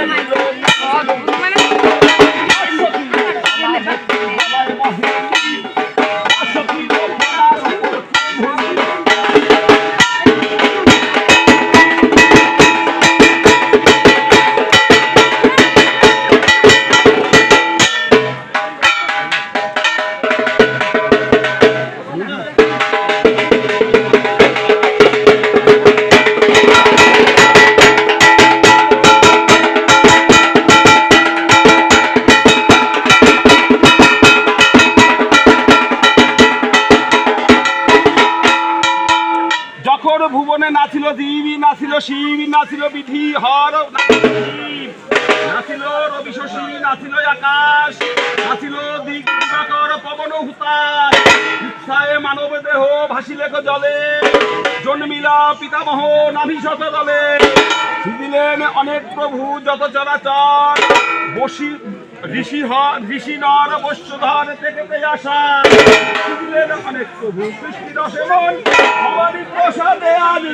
I'm যখন ভুবনে নাছিল দিবি নাছিল শিব নাছিল বিধি হর শিব, নাছিল রবি শশী নাছিল আকাশ নাছিল দিক দিবাকর পবন হুতাশ। ইচ্ছায় মানব দেহ ভাসিলেখ জলে। জন্মিলা পিতামহ নাভি শত দলে। অনেক প্রভু যত চরাচর। বসি ঋষি হন ঋষি নর বস্যধর থেকে আসা। দিলেন অনেক প্রভু কৃষ্ণ সেবন মন প্রসাদে আজ